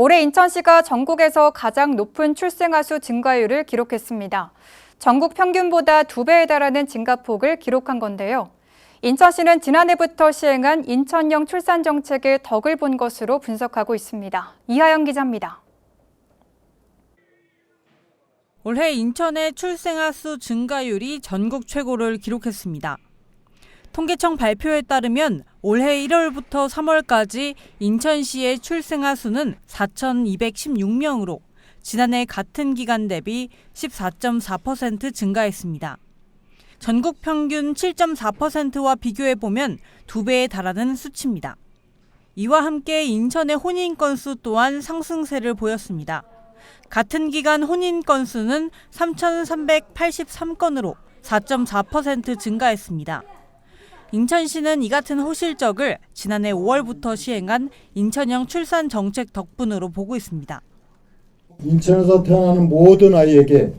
올해 인천시가 전국에서 가장 높은 출생아 수 증가율을 기록했습니다. 전국 평균보다 두 배에 달하는 증가폭을 기록한 건데요. 인천시는 지난해부터 시행한 인천형 출산 정책의 덕을 본 것으로 분석하고 있습니다. 이하영 기자입니다. 올해 인천의 출생아 수 증가율이 전국 최고를 기록했습니다. 통계청 발표에 따르면 올해 1월부터 3월까지 인천시의 출생아 수는 4,216명으로 지난해 같은 기간 대비 14.4% 증가했습니다. 전국 평균 7.4%와 비교해 보면 두 배에 달하는 수치입니다. 이와 함께 인천의 혼인 건수 또한 상승세를 보였습니다. 같은 기간 혼인 건수는 3,383건으로 4.4% 증가했습니다. 인천시는 이 같은 호실적을 지난해 5월부터 시행한 인천형 출산 정책 덕분으로 보고 있습니다. 인천에서 태어나는 모든 아이에게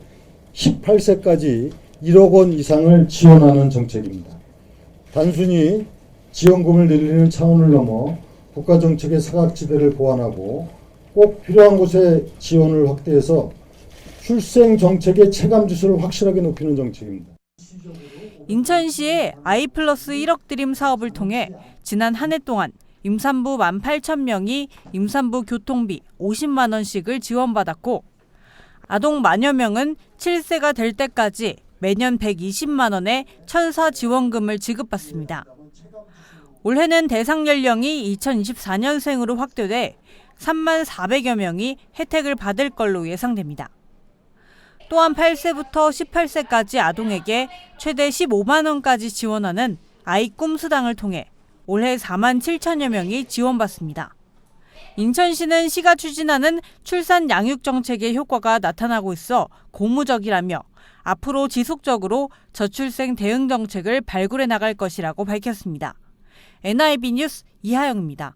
18세까지 1억 원 이상을 지원하는 정책입니다. 단순히 지원금을 늘리는 차원을 넘어 국가 정책의 사각지대를 보완하고 꼭 필요한 곳에 지원을 확대해서 출생 정책의 체감 지수를 확실하게 높이는 정책입니다. 인천시의 아이 플러스 1억 드림 사업을 통해 지난 한 해 동안 임산부 18,000명이 임산부 교통비 50만 원씩을 지원받았고 아동 만여 명은 7세가 될 때까지 매년 120만 원의 천사 지원금을 지급받습니다. 올해는 대상 연령이 2024년생으로 확대돼 3만 400여 명이 혜택을 받을 걸로 예상됩니다. 또한 8세부터 18세까지 아동에게 최대 15만 원까지 지원하는 아이 꿈수당을 통해 올해 4만 7천여 명이 지원받습니다. 인천시는 시가 추진하는 출산 양육 정책의 효과가 나타나고 있어 고무적이라며 앞으로 지속적으로 저출생 대응 정책을 발굴해 나갈 것이라고 밝혔습니다. NIB 뉴스 이하영입니다.